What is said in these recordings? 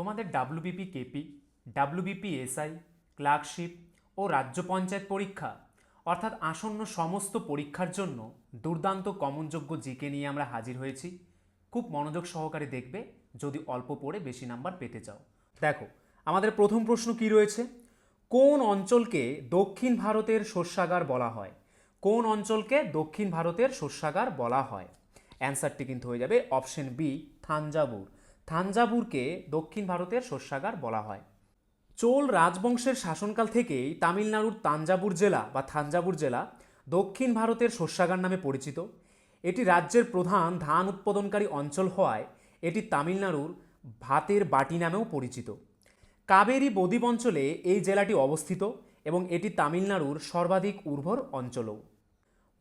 তোমাদের WBP KP WBP SI clerkship ও রাজ্য পঞ্চায়েত পরীক্ষা, অর্থাৎ আসন্ন সমস্ত পরীক্ষার জন্য দুর্দান্ত কমনযোগ্য জিকে নিয়ে আমরা হাজির হয়েছি। খুব মনোযোগ সহকারে দেখবে, যদি অল্প পড়ে বেশি নাম্বার পেতে চাও। দেখো, আমাদের প্রথম প্রশ্ন কি রয়েছে? কোন অঞ্চলকে দক্ষিণ ভারতের শস্যাগার বলা হয়? কোন অঞ্চলকে দক্ষিণ ভারতের শস্যাগার বলা হয়? অ্যান্সারটি কিন্তু হয়ে যাবে অপশন বি, থাঞ্জাবুর। থাঞ্জাবুরকে দক্ষিণ ভারতের শস্যাগার বলা হয়। চোল রাজবংশের শাসনকাল থেকেই তামিলনাড়ুর তাঞ্জাবুর জেলা বা থাঞ্জাবুর জেলা দক্ষিণ ভারতের শস্যাগার নামে পরিচিত। এটি রাজ্যের প্রধান ধান উৎপাদনকারী অঞ্চল হওয়ায় এটি তামিলনাড়ুর ভাতের বাটি নামেও পরিচিত। কাবেরী বদ্বীপ অঞ্চলে এই জেলাটি অবস্থিত এবং এটি তামিলনাড়ুর সর্বাধিক উর্বর অঞ্চলও।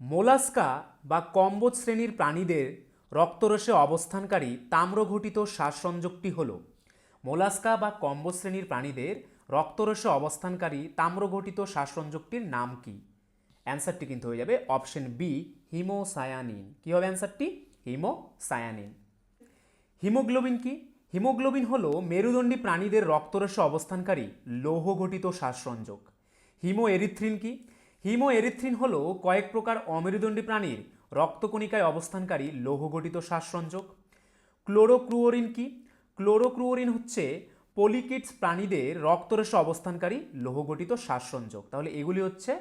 মোলাস্কা বা কম্বোজ শ্রেণির প্রাণীদের রক্তরসে অবস্থানকারী তাম্রঘটিত শ্বাসসংযোগটি হল মোলাস্কা বা কম্বোজ শ্রেণির প্রাণীদের রক্তরসে অবস্থানকারী তাম্রঘটিত শ্বাসসংযোগটির নাম কি? অ্যান্সারটি কিন্তু হয়ে যাবে অপশন বি, হিমোসায়ানিন। কী হবে অ্যান্সারটি? হিমোসায়ানিন। হিমোগ্লোবিন কি? হিমোগ্লোবিন হল মেরুদণ্ডী প্রাণীদের রক্তরসে অবস্থানকারী লৌহঘটিত শ্বাসসংযোগ। হিমো এরিথ্রিন কি? হিমো এরিথ্রিন হল কয়েক প্রকার অমেরুদণ্ডী প্রাণীর রক্তকণিকায় অবস্থানকারী লৌহঘটিত শ্বাসসংযোগ ক্লোরোক্রুওরিন কি? ক্লোরোক্রুওরিন হচ্ছে পলিকিটস প্রাণীদের রক্তরসে অবস্থানকারী লৌহঘটিত শ্বাসসংযোগ তাহলে এগুলি হচ্ছে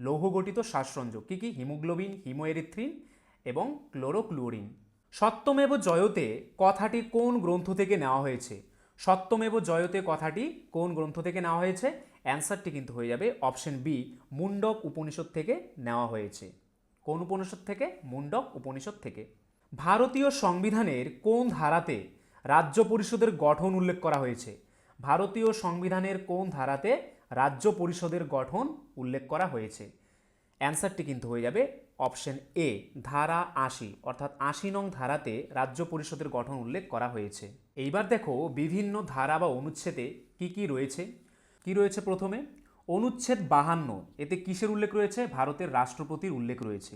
লৌহগঠিত শ্বাসসংযোগ কী কী? হিমোগ্লোবিন, হিমোএরিথ্রিন এবং ক্লোরোক্লুরিন। সত্যমেব জয়তে কথাটি কোন গ্রন্থ থেকে নেওয়া হয়েছে? সত্যমেব জয়তে কথাটি কোন গ্রন্থ থেকে নেওয়া হয়েছে? অ্যান্সারটি কিন্তু হয়ে যাবে অপশন বি, মুন্ডক উপনিষদ থেকে নেওয়া হয়েছে। কোন উপনিষদ থেকে? মুন্ডক উপনিষদ থেকে। ভারতীয় সংবিধানের কোন ধারাতে রাজ্য পরিষদের গঠন উল্লেখ করা হয়েছে? ভারতীয় সংবিধানের কোন ধারাতে রাজ্য পরিষদের গঠন উল্লেখ করা হয়েছে? অ্যান্সারটি কিন্তু হয়ে যাবে অপশন এ, ধারা আশি, অর্থাৎ আশি নং ধারাতে রাজ্য পরিষদের গঠন উল্লেখ করা হয়েছে। এইবার দেখো বিভিন্ন ধারা বা অনুচ্ছেদে কি কি রয়েছে? কি রয়েছে প্রথমে? অনুচ্ছেদ বাহান্ন, এতে কিসের উল্লেখ রয়েছে? ভারতের রাষ্ট্রপতির উল্লেখ রয়েছে।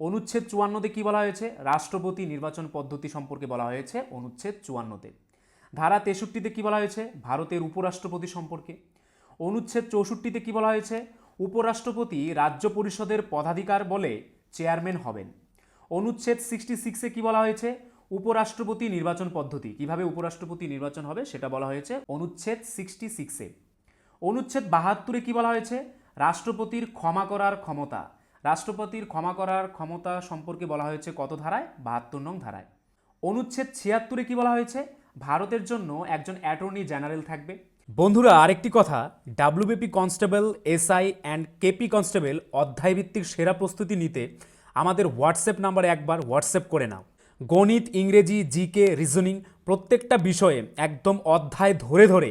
অনুচ্ছেদ চুয়ান্নতে কি বলা হয়েছে? রাষ্ট্রপতি নির্বাচন পদ্ধতি সম্পর্কে বলা হয়েছে অনুচ্ছেদ চুয়ান্নতে। ধারা তেষট্টিতে কি বলা হয়েছে? ভারতের উপরাষ্ট্রপতি সম্পর্কে। অনুচ্ছেদ চৌষট্টিতে কি বলা হয়েছে? উপরাষ্ট্রপতি রাজ্য পরিষদের পদাধিকার বলে চেয়ারম্যান হবেন। অনুচ্ছেদ সিক্সটি সিক্সে কি বলা হয়েছে? উপরাষ্ট্রপতি নির্বাচন পদ্ধতি। কীভাবে উপরাষ্ট্রপতি নির্বাচন হবে সেটা বলা হয়েছে অনুচ্ছেদ সিক্সটি সিক্সে। অনুচ্ছেদ বাহাত্তরে কি বলা হয়েছে? রাষ্ট্রপতির ক্ষমা করার ক্ষমতা। রাষ্ট্রপতির ক্ষমা করার ক্ষমতা সম্পর্কে বলা হয়েছে কত ধারায়? বাহাত্তর নং ধারায়। অনুচ্ছেদ ছিয়াত্তরে কি বলা হয়েছে? ভারতের জন্য একজন অ্যাটর্নি জেনারেল থাকবে। বন্ধুরা, আরেকটি কথা। WBP constable, SI and KP constable অধ্যায়ভিত্তিক সেরা প্রস্তুতি নিতে আমাদের হোয়াটসঅ্যাপ নাম্বারে একবার হোয়াটসঅ্যাপ করে নাও। গণিত, ইংরেজি, জিকে, রিজনিং প্রত্যেকটা বিষয়ে একদম অধ্যায় ধরে ধরে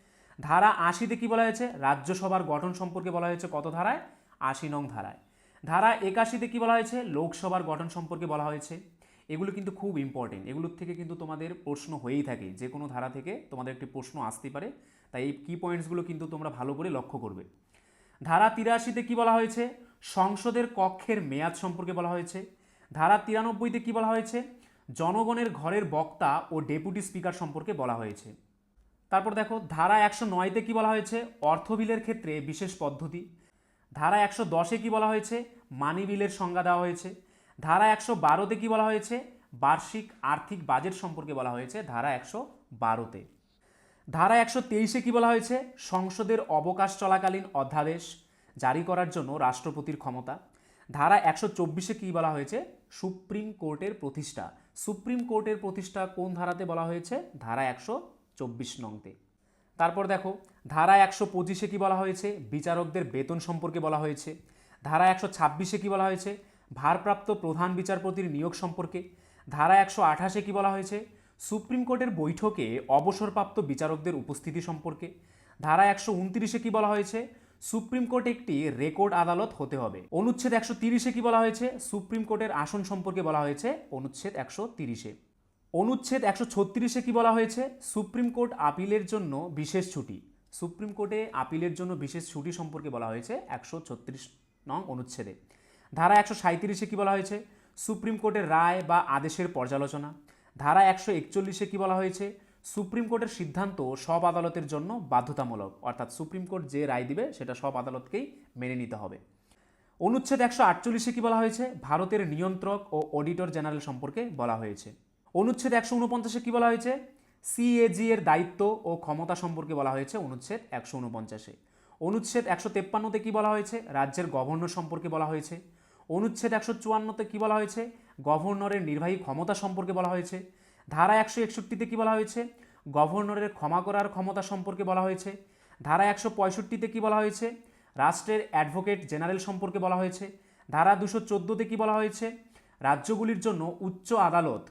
ধারা আশিতে কি বলা হয়েছে? রাজ্যসভার গঠন সম্পর্কে বলা হয়েছে কত ধারায়? আশি নং ধারায়। ধারা একাশিতে কি বলা হয়েছে? লোকসভার গঠন সম্পর্কে বলা হয়েছে। এগুলো কিন্তু খুব ইম্পর্টেন্ট এগুলোর থেকে কিন্তু তোমাদের প্রশ্ন হয়েই থাকে। যে কোনো ধারা থেকে তোমাদের একটি প্রশ্ন আসতে পারে। তাই এই কি পয়েন্টসগুলো কিন্তু তোমরা ভালো করে লক্ষ্য করবে। ধারা তিরাশিতে কি বলা হয়েছে? সংসদের কক্ষের মেয়াদ সম্পর্কে বলা হয়েছে। ধারা তিরানব্বইতে কি বলা হয়েছে? জনগণের ঘরের বক্তা ও ডেপুটি স্পিকার সম্পর্কে বলা হয়েছে। তারপর দেখো, ধারা একশো নয়তে কী বলা হয়েছে? অর্থ বিলের ক্ষেত্রে বিশেষ পদ্ধতি। ধারা একশো দশে কী বলা হয়েছে? মানি বিলের সংজ্ঞা দেওয়া হয়েছে। ধারা একশো বারোতে কী বলা হয়েছে? বার্ষিক আর্থিক বাজেট সম্পর্কে বলা হয়েছে ধারা একশো বারোতে ধারা একশো তেইশে কী বলা হয়েছে? সংসদের অবকাশ চলাকালীন অধ্যাদেশ জারি করার জন্য রাষ্ট্রপতির ক্ষমতা। ধারা একশো চব্বিশে কী বলা হয়েছে? সুপ্রিম কোর্টের প্রতিষ্ঠা। সুপ্রিম কোর্টের প্রতিষ্ঠা কোন ধারাতে বলা হয়েছে? ধারা একশো চব্বিশ নংতে। তারপর দেখো, ধারা একশো পঁচিশে কী বলা হয়েছে? বিচারকদের বেতন সম্পর্কে বলা হয়েছে। ধারা একশো ছাব্বিশে কী বলা হয়েছে? ভারপ্রাপ্ত প্রধান বিচারপতির নিয়োগ সম্পর্কে। ধারা একশো আঠাশে কী বলা হয়েছে? সুপ্রিম কোর্টের বৈঠকে অবসরপ্রাপ্ত বিচারকদের উপস্থিতি সম্পর্কে। ধারা একশো উনত্রিশে কী বলা হয়েছে? সুপ্রিম কোর্ট একটি রেকর্ড আদালত হতে হবে। অনুচ্ছেদ একশো তিরিশে কী বলা হয়েছে? সুপ্রিম কোর্টের আসন সম্পর্কে বলা হয়েছে অনুচ্ছেদ একশো তিরিশে। অনুচ্ছেদ একশো ছত্রিশে কী বলা হয়েছে? সুপ্রিম কোর্ট আপিলের জন্য বিশেষ ছুটি। সুপ্রিম কোর্টে আপিলের জন্য বিশেষ ছুটি সম্পর্কে বলা হয়েছে একশো ছত্রিশ নং অনুচ্ছেদে। ধারা একশো সাঁত্রিশে কী বলা হয়েছে? সুপ্রিম কোর্টের রায় বা আদেশের পর্যালোচনা। ধারা একশো একচল্লিশে কী বলা হয়েছে? সুপ্রিম কোর্টের সিদ্ধান্ত সব আদালতের জন্য বাধ্যতামূলক। অর্থাৎ সুপ্রিম কোর্ট যে রায় দিবে, সেটা সব আদালতকেই মেনে নিতে হবে। অনুচ্ছেদ একশো আটচল্লিশে কী বলা হয়েছে? ভারতের নিয়ন্ত্রক ও অডিটর জেনারেল সম্পর্কে বলা হয়েছে। অনুচ্ছেদ একশো উনপঞ্চাশে কী বলা হয়েছে? সিএজি এর দায়িত্ব ও ক্ষমতা সম্পর্কে বলা হয়েছে অনুচ্ছেদ একশো উনপঞ্চাশে। অনুচ্ছেদ একশো তেপ্পান্নতে কী বলা হয়েছে? রাজ্যের গভর্নর সম্পর্কে বলা হয়েছে। অনুচ্ছেদ একশো চুয়ান্নতে কী বলা হয়েছে? গভর্নরের নির্বাহী ক্ষমতা সম্পর্কে বলা হয়েছে। ধারা একশো একষট্টিতে কী বলা হয়েছে? গভর্নরের ক্ষমা করার ক্ষমতা সম্পর্কে বলা হয়েছে। ধারা একশো পঁয়ষট্টিতে কী বলা হয়েছে? রাষ্ট্রের অ্যাডভোকেট জেনারেল সম্পর্কে বলা হয়েছে। ধারা দুশো চোদ্দোতে কী বলা হয়েছে? রাজ্যগুলির জন্য উচ্চ আদালত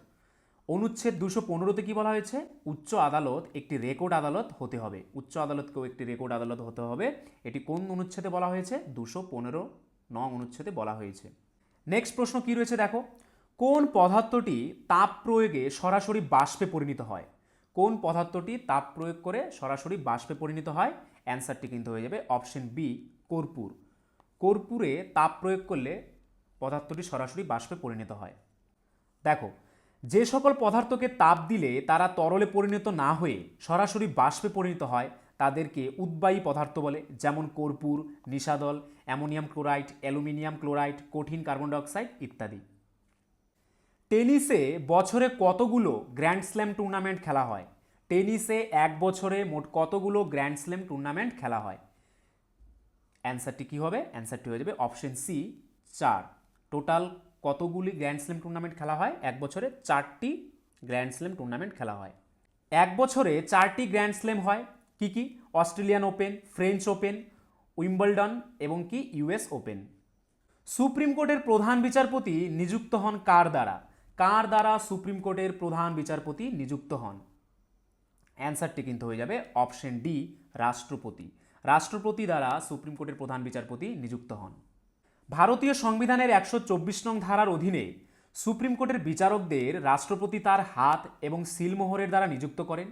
অনুচ্ছেদ দুশো পনেরোতে কী বলা হয়েছে? উচ্চ আদালত একটি রেকর্ড আদালত হতে হবে। উচ্চ আদালতকেও একটি রেকর্ড আদালত হতে হবে। এটি কোন অনুচ্ছেদে বলা হয়েছে? দুশো পনেরো নং অনুচ্ছেদে বলা হয়েছে। নেক্সট প্রশ্ন কী রয়েছে দেখো? কোন পদার্থটি তাপ প্রয়োগে সরাসরি বাষ্পে পরিণত হয়? কোন পদার্থটি তাপ প্রয়োগ করে সরাসরি বাষ্পে পরিণত হয়? অ্যান্সারটি কিন্তু হয়ে যাবে অপশন বি, কর্পূর। কর্পূরে তাপ প্রয়োগ করলে পদার্থটি সরাসরি বাষ্পে পরিণত হয়। দেখো যে সকল পদার্থকে তাপ দিলে তারা তরলে পরিণত না হয়ে সরাসরি বাষ্পে পরিণত হয়, তাদেরকে উদ্বায়ী পদার্থ বলে, যেমন কর্পূর, নিশাদল, অ্যামোনিয়াম ক্লোরাইড, অ্যালুমিনিয়াম ক্লোরাইড, কঠিন কার্বন ডাইঅক্সাইড ইত্যাদি। টেনিসে বছরে কতগুলো গ্র্যান্ড স্ল্যাম টুর্নামেন্ট খেলা হয়? টেনিসে এক বছরে মোট কতগুলো গ্র্যান্ড স্ল্যাম টুর্নামেন্ট খেলা হয়? অ্যান্সারটি কী হবে? অ্যান্সারটি হয়ে যাবে অপশন সি চার। টোটাল কতগুলি গ্র্যান্ড স্ল্যাম টুর্নামেন্ট খেলা হয়? এক বছরে চারটি গ্র্যান্ড স্ল্যাম টুর্নামেন্ট খেলা হয়। এক বছরে চারটি গ্র্যান্ড স্ল্যাম হয়। কি কি? Australian Open French Open Wimbledon এবং কি? ইউএস ওপেন সুপ্রিম কোর্টের প্রধান বিচারপতি নিযুক্ত হন কার দ্বারা? কার দ্বারা সুপ্রিম কোর্টের প্রধান বিচারপতি নিযুক্ত হন? অ্যান্সারটি কিন্তু হয়ে যাবে অপশন ডি রাষ্ট্রপতি। রাষ্ট্রপতি দ্বারা সুপ্রিম কোর্টের প্রধান বিচারপতি নিযুক্ত হন। ভারতীয় সংবিধানের একশো চব্বিশ নং ধারার অধীনে সুপ্রিম কোর্টের বিচারকদের রাষ্ট্রপতি তার হাত এবং সিলমোহরের দ্বারা নিযুক্ত করেন।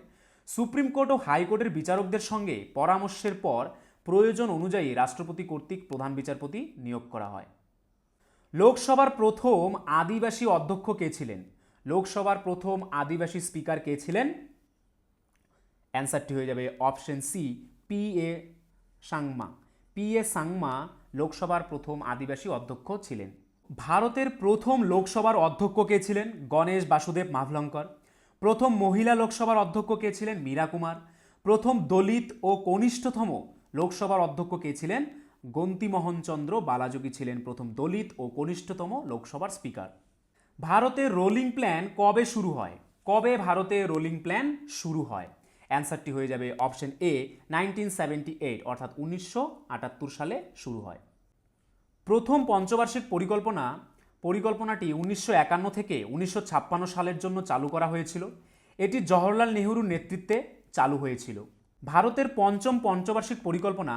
সুপ্রিম কোর্ট ও হাইকোর্টের বিচারকদের সঙ্গে পরামর্শের পর প্রয়োজন অনুযায়ী রাষ্ট্রপতি কর্তৃক প্রধান বিচারপতি নিয়োগ করা হয়। লোকসভার প্রথম আদিবাসী অধ্যক্ষ কে ছিলেন? লোকসভার প্রথম আদিবাসী স্পিকার কে ছিলেন? অ্যান্সারটি হয়ে যাবে option C, P A Sangma. P A Sangma লোকসভার প্রথম আদিবাসী অধ্যক্ষ ছিলেন। ভারতের প্রথম লোকসভার অধ্যক্ষ কে ছিলেন? গণেশ বাসুদেব মাভলঙ্কর। প্রথম মহিলা লোকসভার অধ্যক্ষ কে ছিলেন? মীরা কুমার। প্রথম দলিত ও কনিষ্ঠতম লোকসভার অধ্যক্ষ কে ছিলেন? গন্তিমোহন চন্দ্র বালাযোগী ছিলেন প্রথম দলিত ও কনিষ্ঠতম লোকসভার স্পিকার। ভারতের রোলিং প্ল্যান কবে শুরু হয়? কবে ভারতে রোলিং প্ল্যান শুরু হয়? অ্যান্সারটি হয়ে যাবে অপশন এ নাইনটিন অর্থাৎ উনিশশো আটাত্তর সালে শুরু হয়। প্রথম পঞ্চবার্ষিক পরিকল্পনা, পরিকল্পনাটি উনিশশো একান্ন থেকে উনিশশো ছাপ্পান্ন সালের জন্য চালু করা হয়েছিল। এটি জওহরলাল নেহরুর নেতৃত্বে চালু হয়েছিল। ভারতের পঞ্চম পঞ্চবার্ষিক পরিকল্পনা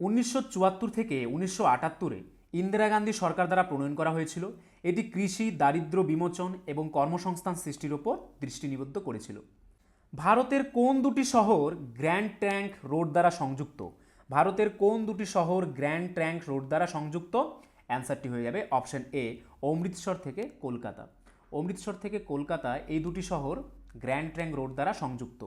উনিশশো চুয়াত্তর থেকে উনিশশো আটাত্তরে ইন্দিরা গান্ধী সরকার দ্বারা প্রণয়ন করা হয়েছিল। এটি কৃষি, দারিদ্র্য বিমোচন এবং কর্মসংস্থান সৃষ্টির ওপর দৃষ্টি নিবদ্ধ করেছিল। ভারতের কোন দুটি শহর গ্র্যান্ড ট্র্যাঙ্ক রোড দ্বারা সংযুক্ত? ভারতের কোন দুটি শহর গ্র্যান্ড ট্র্যাঙ্ক রোড দ্বারা সংযুক্ত? অ্যান্সারটি হয়ে যাবে অপশন এ, অমৃতসর থেকে কলকাতা। অমৃতসর থেকে কলকাতা এই দুটি শহর গ্র্যান্ড ট্র্যাঙ্ক রোড দ্বারা সংযুক্ত।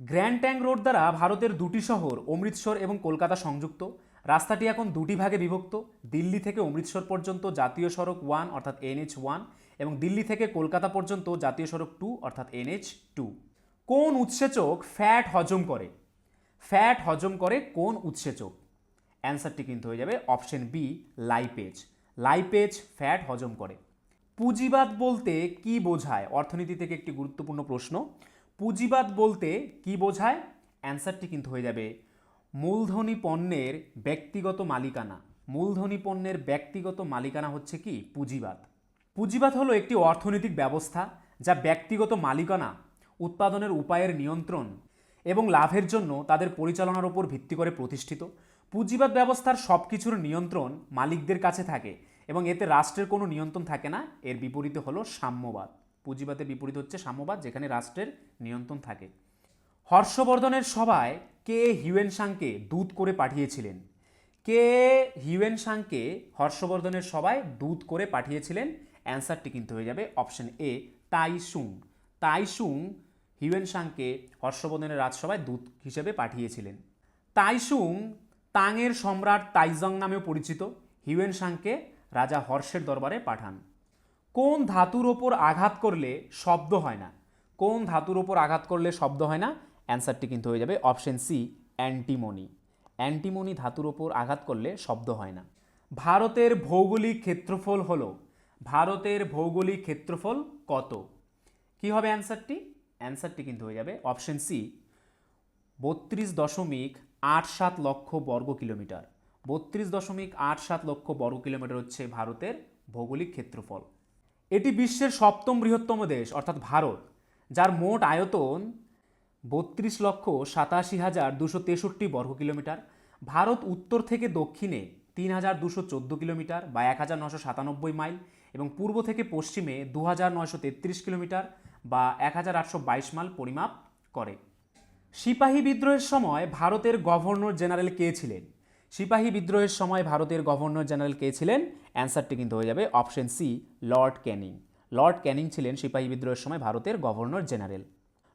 গ্র্যান্ড ট্যাঙ্ক রোড দ্বারা ভারতের দুটি শহর অমৃতসর এবং কলকাতা সংযুক্ত। রাস্তাটি এখন দুটি ভাগে বিভক্ত। দিল্লি থেকে অমৃতসর পর্যন্ত জাতীয় সড়ক ওয়ান অর্থাৎ এনএইচ ওয়ান এবং দিল্লি থেকে কলকাতা পর্যন্ত জাতীয় সড়ক টু অর্থাৎ এনএইচ টু কোন উৎসেচক ফ্যাট হজম করে? ফ্যাট হজম করে কোন উৎসেচক? অ্যান্সারটি কিন্তু হয়ে যাবে option B lipase lipase fat হজম করে। পুঁজিবাদ বলতে কি বোঝায়? অর্থনীতি থেকে একটি গুরুত্বপূর্ণ প্রশ্ন। পুঁজিবাদ বলতে কি বোঝায়? অ্যান্সারটি কিন্তু হয়ে যাবে মূলধনী পণ্যের ব্যক্তিগত মালিকানা। মূলধনী পণ্যের ব্যক্তিগত মালিকানা হচ্ছে কি? পুঁজিবাদ। পুঁজিবাদ হলো একটি অর্থনৈতিক ব্যবস্থা যা ব্যক্তিগত মালিকানা উৎপাদনের উপায়ের নিয়ন্ত্রণ এবং লাভের জন্য তাদের পরিচালনার উপর ভিত্তি করে প্রতিষ্ঠিত। পুঁজিবাদ ব্যবস্থার সব কিছুর নিয়ন্ত্রণ মালিকদের কাছে থাকে এবং এতে রাষ্ট্রের কোনো নিয়ন্ত্রণ থাকে না। এর বিপরীতে হলো সাম্যবাদ। পুঁজিবাদের বিপরীত হচ্ছে সাম্যবাদ, যেখানে রাষ্ট্রের নিয়ন্ত্রণ থাকে। হর্ষবর্ধনের সভায় কে হিউয়েন সাংকে দূত করে পাঠিয়েছিলেন? কে হিউয়েন সাংকে হর্ষবর্ধনের সভায় দূত করে পাঠিয়েছিলেন? অ্যান্সারটি কিন্তু হয়ে যাবে অপশন এ তাই সুং তাই সুং হিউয়েন সাংকে হর্ষবর্ধনের রাজসভায় দূত হিসেবে পাঠিয়েছিলেন। তাইসুং তাংয়ের সম্রাট তাইজং নামেও পরিচিত। হিউয়েন সাংকে রাজা হর্ষের দরবারে পাঠান। কোন ধাতুর ওপর আঘাত করলে শব্দ হয় না? কোন ধাতুর ওপর আঘাত করলে শব্দ হয় না? অ্যান্সারটি কিন্তু হয়ে যাবে অপশন সি, অ্যান্টিমনি। অ্যান্টিমনি ধাতুর ওপর আঘাত করলে শব্দ হয় না। ভারতের ভৌগোলিক ক্ষেত্রফল হলো, ভারতের ভৌগোলিক ক্ষেত্রফল কত? কি হবে অ্যান্সারটি? অ্যান্সারটি কিন্তু হয়ে যাবে অপশন সি, বত্রিশ দশমিক আট সাত লক্ষ বর্গ কিলোমিটার। বত্রিশ দশমিক আট সাত লক্ষ বর্গ কিলোমিটার হচ্ছে ভারতের ভৌগোলিক ক্ষেত্রফল। এটি বিশ্বের সপ্তম বৃহত্তম দেশ, অর্থাৎ ভারত, যার মোট আয়তন বত্রিশ লক্ষ সাতাশি হাজার দুশো তেষট্টি বর্গ কিলোমিটার। ভারত উত্তর থেকে দক্ষিণে তিন হাজার দুশো চোদ্দ কিলোমিটার বা এক হাজার নশো সাতানব্বই মাইল এবং পূর্ব থেকে পশ্চিমে দু হাজার নয়শো তেত্রিশ কিলোমিটার। বা এক হাজার আটশো বাইশ মাইল পরিমাপ করে। সিপাহী বিদ্রোহের সময় ভারতের গভর্নর জেনারেল কে ছিলেন? সিপাহী বিদ্রোহের সময় ভারতের গভর্নর জেনারেল কে ছিলেন? অ্যান্সারটি কিন্তু হয়ে যাবে option C, Lord Canning. Lord Canning ছিলেন সিপাহী বিদ্রোহের সময় ভারতের গভর্নর জেনারেল।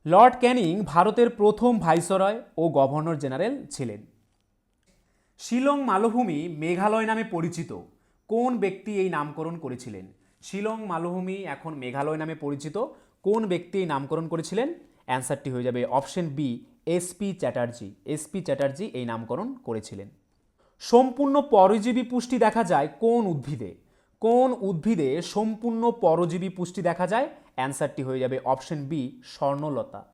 লর্ড ক্যানিং ভারতের প্রথম ভাইসরয় ও গভর্নর জেনারেল ছিলেন। শিলং মালভূমি মেঘালয় নামে পরিচিত। কোন ব্যক্তি এই নামকরণ করেছিলেন? শিলং মালভূমি, এখন মেঘালয় নামে পরিচিত। কোন ব্যক্তি এই নামকরণ করেছিলেন? অ্যান্সারটি হয়ে যাবে option B S P Chatterjee. S P Chatterjee এই নামকরণ করেছিলেন। সম্পূর্ণ পরজীবী পুষ্টি দেখা যায় কোন উদ্ভিদে? কোন উদ্ভিদে সম্পূর্ণ পরজীবী পুষ্টি দেখা যায়? অ্যান্সারটি হয়ে যাবে অপশন বি, স্বর্ণলতা।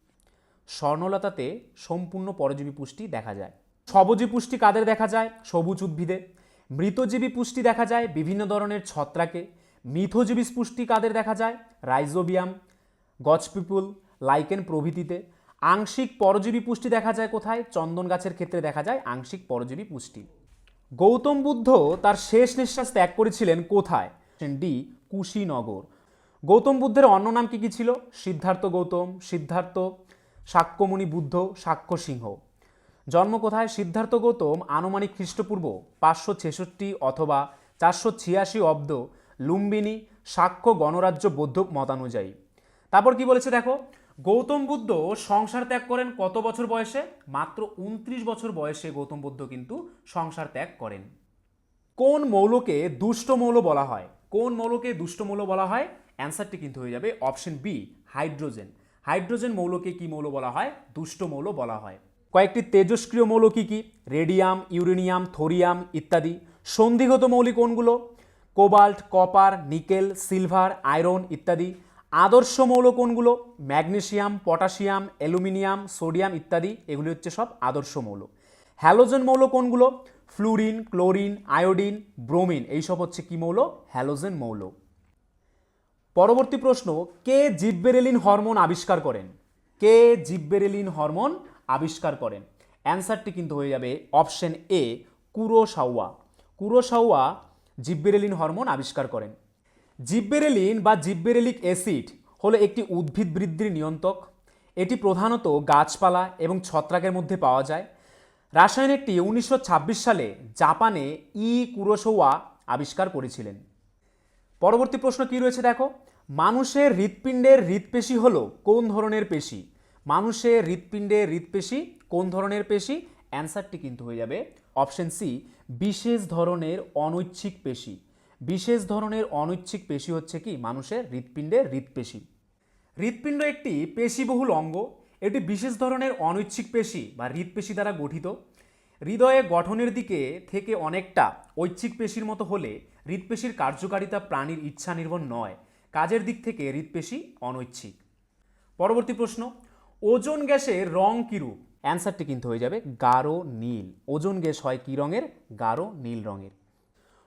স্বর্ণলতাতে সম্পূর্ণ পরজীবী পুষ্টি দেখা যায়। সবজী পুষ্টি কাদের দেখা যায়? সবুজ উদ্ভিদে। মৃতজীবী পুষ্টি দেখা যায় বিভিন্ন ধরনের ছত্রাকে। মিথজীবী পুষ্টি কাদের দেখা যায়? রাইজোবিয়াম। গছপিপুল লাইকেন প্রভৃতিতে। আংশিক পরজীবী পুষ্টি দেখা যায় কোথায়? চন্দন গাছের ক্ষেত্রে দেখা যায় আংশিক পরজীবী পুষ্টি। গৌতম বুদ্ধ তার শেষ নিঃশ্বাস ত্যাগ করেছিলেন কোথায়? ডি কুশীনগর। গৌতম বুদ্ধের অন্য নাম কি কি ছিল? সিদ্ধার্থ গৌতম, সিদ্ধার্থ, সাক্ষ্যমণি বুদ্ধ, সাক্ষ্য সিংহ। জন্ম কোথায়? সিদ্ধার্থ গৌতম আনুমানিক খ্রিস্টপূর্ব পাঁচশো ছেষট্টি অথবা চারশো ছিয়াশি অব্দ লুম্বিনী সাক্ষ্য গণরাজ্য বৌদ্ধ মতানুযায়ী। তারপর কি বলেছে দেখো? গৌতম বুদ্ধ সংসার ত্যাগ করেন কত বছর বয়সে? মাত্র উনত্রিশ বছর বয়সে গৌতম বুদ্ধ কিন্তু সংসার ত্যাগ করেন। কোন মৌলকে দুষ্ট মৌল বলা হয়? কোন মৌলকে দুষ্ট মৌল বলা হয়? অ্যান্সারটি কিন্তু হয়ে যাবে অপশন বি, হাইড্রোজেন। হাইড্রোজেন মৌলকে কি মৌল বলা হয়? দুষ্ট মৌল বলা হয়। কয়েকটি তেজস্ক্রিয় মৌল কি কি? রেডিয়াম, ইউরেনিয়াম, থোরিয়াম ইত্যাদি। সন্ধিগত মৌলিক কোনগুলো cobalt, copper, nickel, silver, iron ইত্যাদি। আদর্শ মৌল কোনগুলো? ম্যাগনেশিয়াম, পটাশিয়াম, অ্যালুমিনিয়াম, সোডিয়াম ইত্যাদি, এগুলি হচ্ছে সব আদর্শ মৌল হ্যালোজেন মৌল কোনগুলো? ফ্লুরিন, ক্লোরিন, আয়োডিন, ব্রোমিন এইসব হচ্ছে কি মৌল? হ্যালোজেন মৌল। পরবর্তী প্রশ্ন, কে জিব্বেরেলিন হরমোন আবিষ্কার করেন? কে জিব্বেরেলিন হরমোন আবিষ্কার করেন? অ্যান্সারটি কিন্তু হয়ে যাবে option A Kurosawa Kurosawa gibberellin hormone আবিষ্কার করেন। জিববেরেলিন বা জিব্বেরেলিক অ্যাসিড হলো একটি উদ্ভিদ বৃদ্ধির নিয়ন্ত্রক। এটি প্রধানত গাছপালা এবং ছত্রাকের মধ্যে পাওয়া যায়। রাসায়নিকটি উনিশশো ছাব্বিশ সালে জাপানে ই কুরোসোয়া আবিষ্কার করেছিলেন। পরবর্তী প্রশ্ন কি রয়েছে দেখো? মানুষের হৃৎপিণ্ডের হৃৎপেশি হলো কোন ধরনের পেশি? মানুষের হৃৎপিণ্ডের হৃৎপেশি কোন ধরনের পেশি? অ্যান্সারটি কিন্তু হয়ে যাবে অপশন সি, বিশেষ ধরনের অনৈচ্ছিক পেশি। বিশেষ ধরনের অনৈচ্ছিক পেশি হচ্ছে কি? মানুষের হৃৎপিণ্ডের হৃৎপেশি। হৃৎপিণ্ড একটি পেশিবহুল অঙ্গ। এটি বিশেষ ধরনের অনৈচ্ছিক পেশি বা হৃৎপেশি দ্বারা গঠিত। হৃদয়ে গঠনের দিকে থেকে অনেকটা ঐচ্ছিক পেশির মতো হলে হৃৎপেশির কার্যকারিতা প্রাণীর ইচ্ছা নির্ভর নয়। কাজের দিক থেকে হৃৎপেশি অনৈচ্ছিক। পরবর্তী প্রশ্ন, ওজন গ্যাসের রং কিরূপ অ্যান্সারটি কিন্তু হয়ে যাবে গাঢ় নীল। ওজন গ্যাস হয় কী রঙের? গাঢ় নীল রঙের।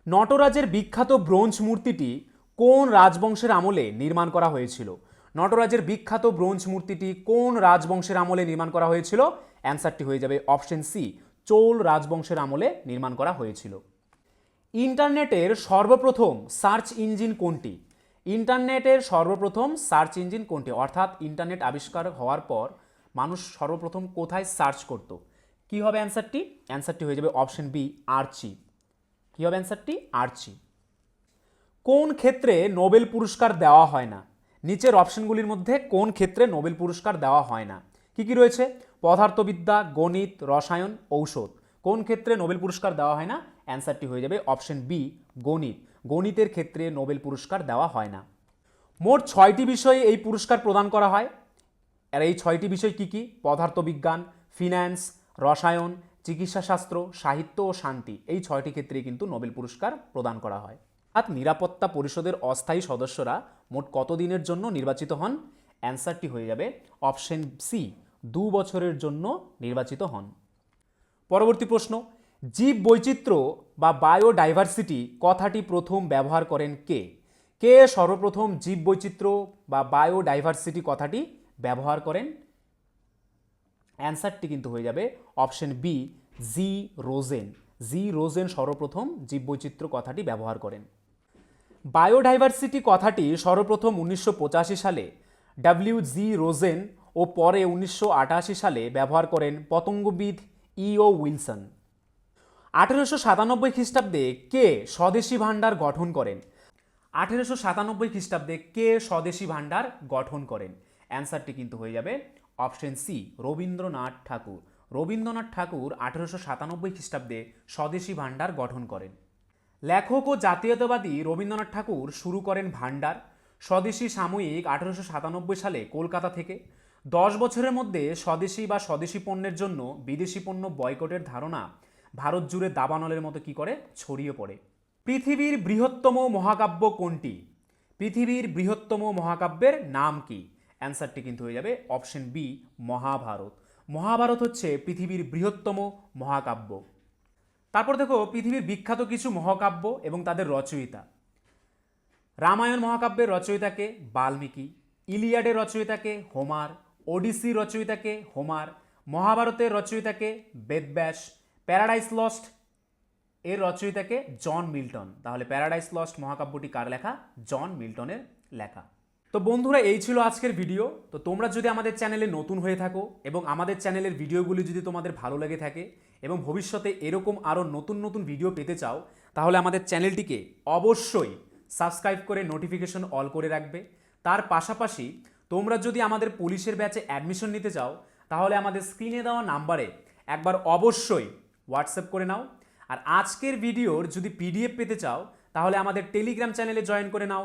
নটরাজের বিখ্যাত ব্রোঞ্জ মূর্তিটি কোন রাজবংশের আমলে নির্মাণ করা হয়েছিল? নটরাজের বিখ্যাত ব্রোঞ্জ মূর্তিটি কোন রাজবংশের আমলে নির্মাণ করা হয়েছিল? অ্যান্সারটি হয়ে যাবে অপশন সি, চোল রাজবংশের আমলে নির্মাণ করা হয়েছিল। ইন্টারনেটের সর্বপ্রথম সার্চ ইঞ্জিন কোনটি? ইন্টারনেটের সর্বপ্রথম সার্চ ইঞ্জিন কোনটি? অর্থাৎ ইন্টারনেট আবিষ্কার হওয়ার পর মানুষ সর্বপ্রথম কোথায় সার্চ করত? কি হবে অ্যান্সারটি? অ্যান্সারটি হয়ে যাবে অপশন বি, আর্চি। কি হবে অ্যান্সারটি আর্চি। কোন ক্ষেত্রে নোবেল পুরস্কার দেওয়া হয় না? নিচের অপশনগুলির মধ্যে কোন ক্ষেত্রে নোবেল পুরস্কার দেওয়া হয় না? কি কি রয়েছে? পদার্থবিদ্যা, গণিত, রসায়ন, ঔষধ। কোন ক্ষেত্রে নোবেল পুরস্কার দেওয়া হয় না? অ্যান্সারটি হয়ে যাবে অপশন বি গণিত। গণিতের ক্ষেত্রে নোবেল পুরস্কার দেওয়া হয় না। মোট ছয়টি বিষয়ে এই পুরস্কার প্রদান করা হয়। আর এই ছয়টি বিষয় কি কি? পদার্থবিজ্ঞান ফিন্যান্স রসায়ন চিকিৎসাশাস্ত্র, সাহিত্য ও শান্তি এই ছয়টি ক্ষেত্রে কিন্তু নোবেল পুরস্কার প্রদান করা হয়। আর নিরাপত্তা পরিষদের অস্থায়ী সদস্যরা মোট কতদিনের জন্য নির্বাচিত হন? অ্যান্সারটি হয়ে যাবে অপশন সি, দু বছরের জন্য নির্বাচিত হন। পরবর্তী প্রশ্ন, জীব বৈচিত্র্য বা বায়োডাইভার্সিটি কথাটি প্রথম ব্যবহার করেন কে? কে সর্বপ্রথম জীব বৈচিত্র্য বা বায়োডাইভার্সিটি কথাটি ব্যবহার করেন? অ্যান্সারটি কিন্তু হয়ে যাবে option B G Rosen G Rosen সর্বপ্রথম জীববৈচিত্র্য কথাটি ব্যবহার করেন। বায়োডাইভার্সিটি কথাটি সর্বপ্রথম উনিশশো পঁচাশি সালে ডাব্লিউ জি রোজেন ও পরে উনিশশো আটাশি সালে ব্যবহার করেন পতঙ্গবিদ ইও উইলসন। আঠেরোশো সাতানব্বই খ্রিস্টাব্দে কে স্বদেশী ভাণ্ডার গঠন করেন? আঠেরোশো সাতানব্বই খ্রিস্টাব্দে কে স্বদেশী ভাণ্ডার গঠন করেন? অ্যান্সারটি কিন্তু হয়ে যাবে অপশন সি, রবীন্দ্রনাথ ঠাকুর। রবীন্দ্রনাথ ঠাকুর আঠেরোশো সাতানব্বই খ্রিস্টাব্দে স্বদেশী ভাণ্ডার গঠন করেন। লেখক ও জাতীয়তাবাদী রবীন্দ্রনাথ ঠাকুর শুরু করেন ভাণ্ডার। স্বদেশী সাময়িক আঠেরোশো সাতানব্বই সালে কলকাতা থেকে। দশ বছরের মধ্যে স্বদেশী বা স্বদেশী পণ্যের জন্য বিদেশি পণ্য বয়কটের ধারণা ভারত জুড়ে দাবানলের মতো কি করে? ছড়িয়ে পড়ে। পৃথিবীর বৃহত্তম মহাকাব্য কোনটি? পৃথিবীর বৃহত্তম মহাকাব্যের নাম কি? অ্যান্সারটি কিন্তু হয়ে যাবে অপশন বি, মহাভারত। মহাভারত হচ্ছে পৃথিবীর বৃহত্তম মহাকাব্য। তারপর দেখো, পৃথিবীর বিখ্যাত কিছু মহাকাব্য এবং তাদের রচয়িতা। রামায়ণ মহাকাব্যের রচয়িতাকে বাল্মীকি। ইলিয়াডের রচয়িতাকে হোমার। ওডিসি রচয়িতাকে হোমার। মহাভারতের রচয়িতাকে বেদব্যাস। প্যারাডাইস লস্ট এর রচয়িতাকে জন মিল্টন। তাহলে প্যারাডাইস লস্ট মহাকাব্যটি কার লেখা? জন মিল্টনের লেখা। তো বন্ধুরা, এই ছিল আজকের ভিডিও তো তোমরা যদি আমাদের চ্যানেলে নতুন হয়ে থাকো এবং আমাদের চ্যানেলের ভিডিওগুলি যদি তোমাদের ভালো লেগে থাকে এবং ভবিষ্যতে এরকম আরও নতুন নতুন ভিডিও পেতে চাও, তাহলে আমাদের চ্যানেলটিকে অবশ্যই সাবস্ক্রাইব করে নোটিফিকেশন অল করে রাখবে। তার পাশাপাশি তোমরা যদি আমাদের পুলিশের ব্যাচে অ্যাডমিশন নিতে চাও, তাহলে আমাদের স্ক্রিনে দেওয়া নাম্বারে একবার অবশ্যই হোয়াটসঅ্যাপ করে নাও। আর আজকের ভিডিওর যদি পিডিএফ পেতে চাও, তাহলে আমাদের টেলিগ্রাম চ্যানেলে জয়েন করে নাও